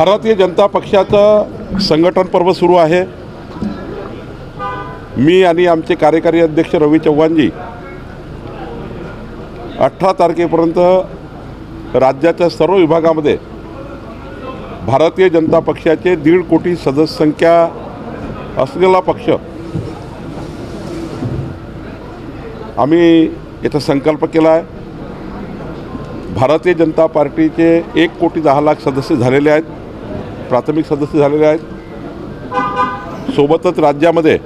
भारतीय जनता पक्षाचं संघटन पर्व सुरू आहे. मी आणि आमचे कार्यकारी अध्यक्ष रवी चव्हाणजी अठरा तारखेपर्यंत राज्याच्या सर्व विभागामध्ये भारतीय जनता पक्षाचे दीड कोटी सदस्य संख्या असलेला पक्ष आम्ही याचा संकल्प केला आहे. भारतीय जनता पार्टीचे एक कोटी दहा लाख सदस्य झालेले आहेत. प्राथमिक सदस्य झालेले आहेत. सोबतच राज्यामध्ये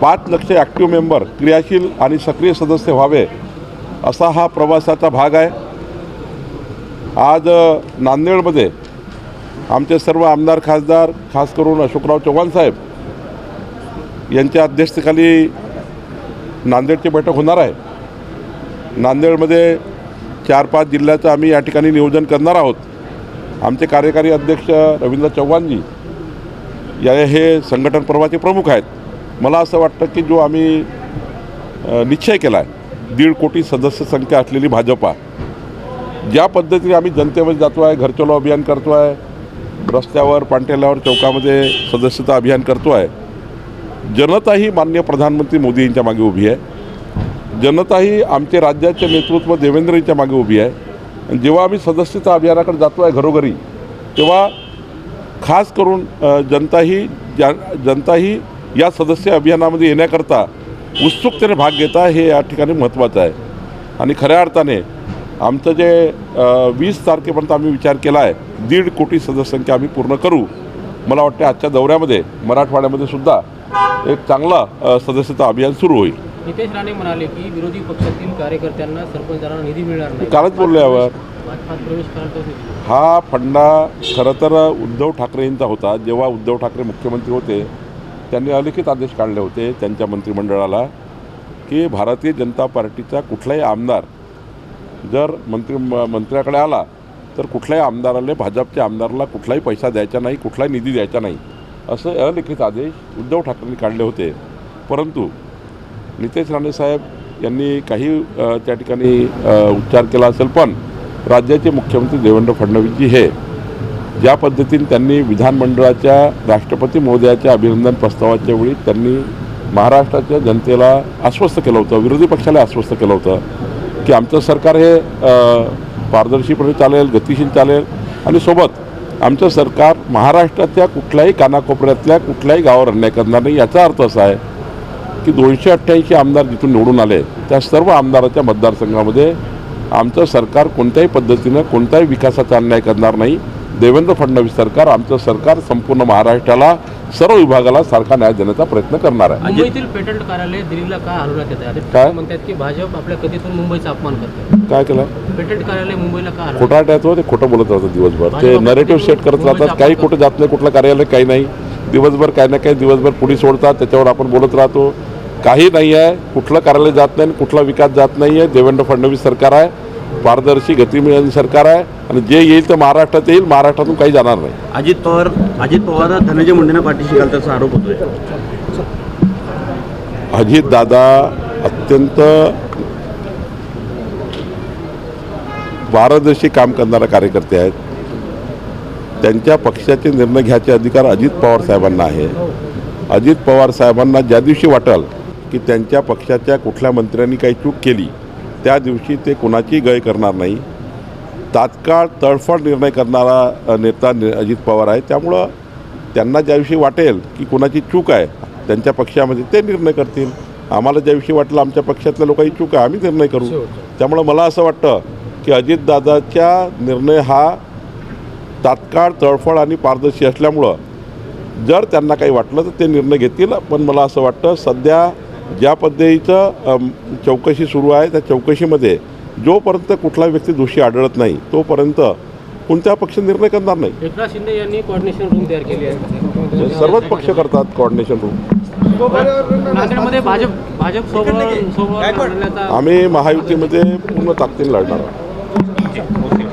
पाच लक्ष ॲक्टिव्ह मेंबर क्रियाशील आणि सक्रिय सदस्य व्हावे असा हा प्रवासाचा भाग आहे. आज नांदेडमध्ये आमचे सर्व आमदार खासदार खास करून अशोकराव चव्हाण साहेब यांच्या अध्यक्षतेखाली नांदेडची बैठक होणार आहे. नांदेडमध्ये चार पाच जिल्ह्याचं आम्ही या ठिकाणी नियोजन करणार आहोत. आमचे कार्यकारी अध्यक्ष रवींद्र चव्हाणजी या हे संघटन पर्वाचे प्रमुख आहेत. मला असं वाटतं की जो आम्ही निश्चय केला आहे दीड कोटी सदस्य संख्या असलेली भाजपा ज्या पद्धतीने आम्ही जनतेमध्ये जातो आहे घरचलो अभियान करतो आहे रस्त्यावर पांटेल्यावर चौकामध्ये सदस्यता अभियान करतो आहे जनता ही मान्य प्रधानमंत्री मोदी यांच्या मागे उभी आहे. जनता ही आमचे राज्याचे नेतृत्व देवेंद्र यांच्या मागे उभी आहे. जेव्हा आम्ही सदस्यता अभियानाकडे जातो आहे घरोघरी तेव्हा खास करून जनता ही ज्या जनता ही या सदस्य अभियानामध्ये येण्याकरता उत्सुकतेने भाग घेता हे या ठिकाणी महत्त्वाचं आहे. आणि खऱ्या अर्थाने आमचं जे वीस तारखेपर्यंत आम्ही विचार केला आहे दीड कोटी सदस्यांची आम्ही पूर्ण करू. मला वाटते आजच्या दौऱ्यामध्ये मराठवाड्यामध्ये सुद्धा एक चांगला सदस्यता अभियान सुरू होईल. नितेश राणे म्हणाले की विरोधी पक्षातील कार्यकर्त्यांना सरपंचांना निधी मिळणार नाही. कालच बोललो यावर. हा फंडा खरं तर उद्धव ठाकरेंचा होता. जेव्हा उद्धव ठाकरे मुख्यमंत्री होते त्यांनी अलिखित आदेश काढले होते त्यांच्या मंत्रिमंडळाला की भारतीय जनता पार्टीचा कुठलाही आमदार जर मंत्री मंत्र्याकडे आला तर कुठल्याही आमदाराला भाजपच्या आमदाराला कुठलाही पैसा द्यायचा नाही कुठलाही निधी द्यायचा नाही असे अलिखित आदेश उद्धव ठाकरेंनी काढले होते. परंतु नितेश राणे साहेब यांनी काही त्या ठिकाणी उच्चार केला असेल पण राज्याचे मुख्यमंत्री देवेंद्र फडणवीसजी हे ज्या पद्धतीने त्यांनी विधानमंडळाच्या राष्ट्रपती महोदयाच्या अभिनंदन प्रस्तावाच्या वेळी त्यांनी महाराष्ट्राच्या जनतेला आश्वस्त केलं होतं विरोधी पक्षाला आश्वस्त केलं होतं की आमचं सरकार हे पारदर्शीपणे चालेल गतिशील चालेल आणि सोबत आमचं सरकार महाराष्ट्राच्या कुठल्याही कानाकोपऱ्यातल्या कुठल्याही गावावर अन्याय करणार नाही याचा अर्थ असा आहे की दोनशे अठ्ठ्याऐंशी आमदार जिथून निवडून आले त्या सर्व आमदाराच्या मतदारसंघामध्ये आमचं सरकार कोणत्याही पद्धतीनं कोणत्याही विकासाचा अन्याय करणार नाही. देवेंद्र फडणवीस सरकार आमचं सरकार संपूर्ण महाराष्ट्राला सर्व विभागाला सारखा न्याय देण्याचा प्रयत्न करणार आहे. मुंबईतील पेटंट कार्यालय दिल्लीला का हलवण्यात येत आहे? काय? म्हणतात की भाजप आपल्या कथेतून मुंबईचा अपमान करते काय केलं? पेटंट कार्यालय मुंबईला का हलवलं खोटा आहे? तो खोटं बोलत राहतात दिवसभर. ते नरेटिव्ह सेट करत राहतात काही कुठं जात नाही कुठलं कार्यालय काही नाही. दिवसभर काही ना काही दिवसभर पोलीस सोडतात त्याच्यावर आपण बोलत राहतो. काही नाही आहे. कुठलं कार्यालय जात नाही आणि कुठला विकास जात नाही आहे देवेंद्र फडणवीस सरकार आहे. पारदर्शी गती मिळाली सरकार आहे. आणि जे येईल तर महाराष्ट्रात येईल. महाराष्ट्रातून काही जाणार नाही. अजित पवार अजित पवार धनंजय मुंडेंना पाठीशी घालताचा आरोप होतोय. अजितदादा अत्यंत पारदर्शी काम करणारे कार्यकर्ते आहेत. त्यांच्या पक्षाचे निर्णय घ्यायचे अधिकार अजित पवार साहेबांना आहे. अजित पवार साहेबांना ज्या दिवशी वाटेल की त्यांच्या पक्षाच्या कुठल्या मंत्र्यांनी काही चूक केली त्या दिवशी ते कुणाची गय करणार नाही. तात्काळ तडफड निर्णय करणारा नेता अजित पवार आहे. त्यामुळं त्यांना ज्या दिवशी वाटेल की कुणाची चूक आहे त्यांच्या पक्षामध्ये ते निर्णय करतील. आम्हाला ज्या दिवशी वाटलं आमच्या पक्षातल्या लोकांची चूक आहे आम्ही निर्णय करू. त्यामुळं मला असं वाटतं की अजितदादाच्या निर्णय हा तात्काळ तळफळ आणि पारदर्शी असल्यामुळं जर त्यांना काही वाटलं तर ते निर्णय घेतील. पण मला असं वाटतं सध्या ज्या पद्धतीचं अम, चौकशी सुरू आहे त्या चौकशीमध्ये जोपर्यंत कुठला व्यक्ती दोषी आढळत नाही तोपर्यंत कोणत्या पक्ष निर्णय करणार नाही. एकनाथ शिंदे यांनी कोऑर्डिनेशन रूम तयार केली आहे. सर्वच पक्ष करतात कोऑर्डिनेशन रूम भाजप भाजप सोबत आम्ही महायुतीमध्ये पूर्ण ताकदीने लढणार आहोत.